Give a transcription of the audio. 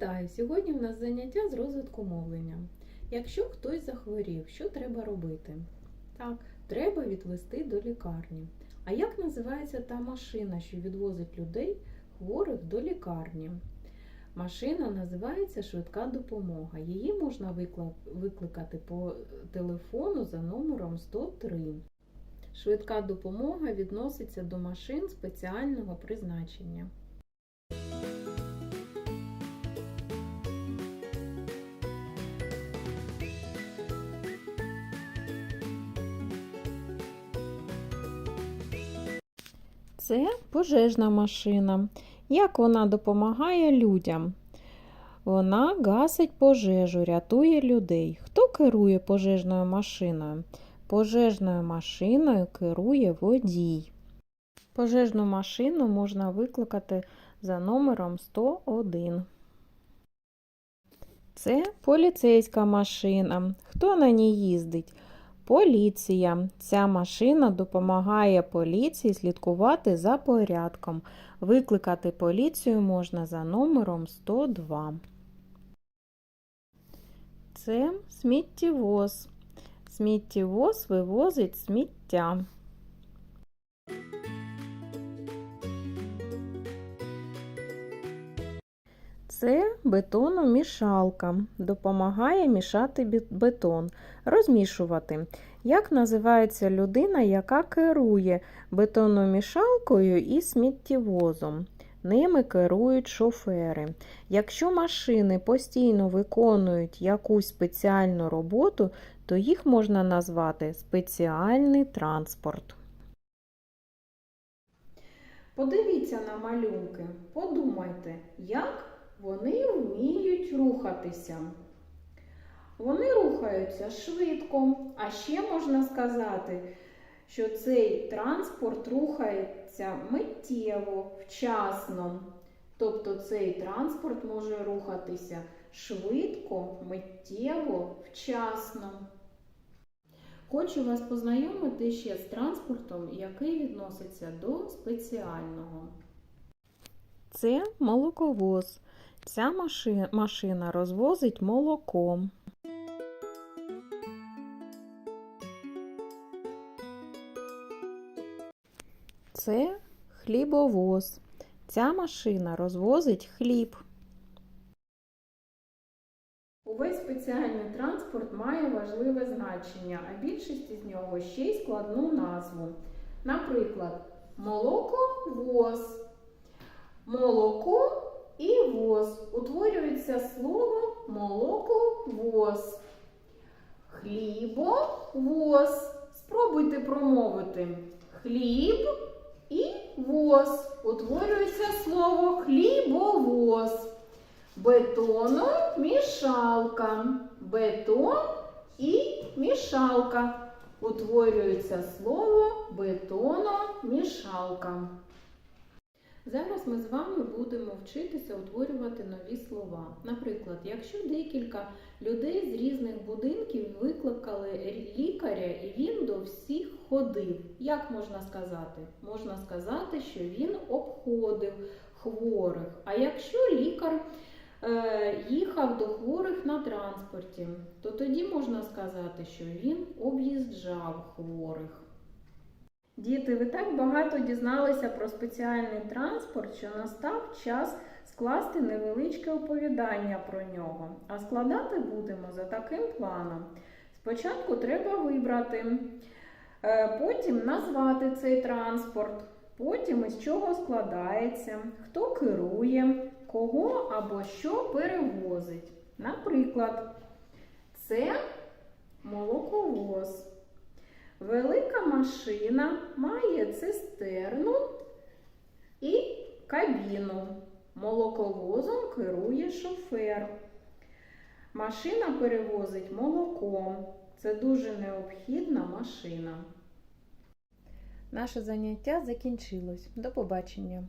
Вітаю! Сьогодні в нас заняття з розвитку мовлення. Якщо хтось захворів, що треба робити? Так, треба відвести до лікарні. А як називається та машина, що відвозить людей хворих до лікарні? Машина називається швидка допомога. Її можна викликати по телефону за номером 103. Швидка допомога відноситься до машин спеціального призначення. Це пожежна машина. Як вона допомагає людям? Вона гасить пожежу, рятує людей. Хто керує пожежною машиною? Пожежною машиною керує водій. Пожежну машину можна викликати за номером 101. Це поліцейська машина. Хто на ній їздить? Поліція. Ця машина допомагає поліції слідкувати за порядком. Викликати поліцію можна за номером 102. Це сміттєвоз. Сміттєвоз вивозить сміття. Це бетономішалка. Допомагає мішати бетон, розмішувати. Як називається людина, яка керує бетономішалкою і сміттєвозом? Ними керують шофери. Якщо машини постійно виконують якусь спеціальну роботу, то їх можна назвати спеціальний транспорт. Подивіться на малюнки, подумайте, як вони вміють рухатися. Вони рухаються швидко, а ще можна сказати, що цей транспорт рухається миттєво, вчасно. Тобто цей транспорт може рухатися швидко, миттєво, вчасно. Хочу вас познайомити ще з транспортом, який відноситься до спеціального. Це молоковоз. Ця маши- машина розвозить молоко. Це хлібовоз. Ця машина розвозить хліб. Увесь спеціальний транспорт має важливе значення, а більшість із нього ще й складну назву. Наприклад, молоковоз. Молоко воз. Утворюється слово молоковоз. Хлібовоз. Спробуйте промовити. Хліб і воз. Утворюється слово хлібовоз. Бетономішалка. Бетон і мішалка. Утворюється слово бетономішалка. Зараз ми з вами будемо вчитися утворювати нові слова. Наприклад, якщо декілька людей з різних будинків викликали лікаря і він до всіх ходив, як можна сказати? Можна сказати, що він обходив хворих. А якщо лікар е, їхав до хворих на транспорті, то тоді можна сказати, що він об'їжджав хворих. Діти, ви так багато дізналися про спеціальний транспорт, що настав час скласти невеличке оповідання про нього. А складати будемо за таким планом. Спочатку треба вибрати, е, потім назвати цей транспорт, потім із чого складається, хто керує, кого або що перевозить. Наприклад, це молоковоз. Велика машина має цистерну і кабіну. Молоковозом керує шофер. Машина перевозить молоко. Це дуже необхідна машина. Наше заняття закінчилось. До побачення.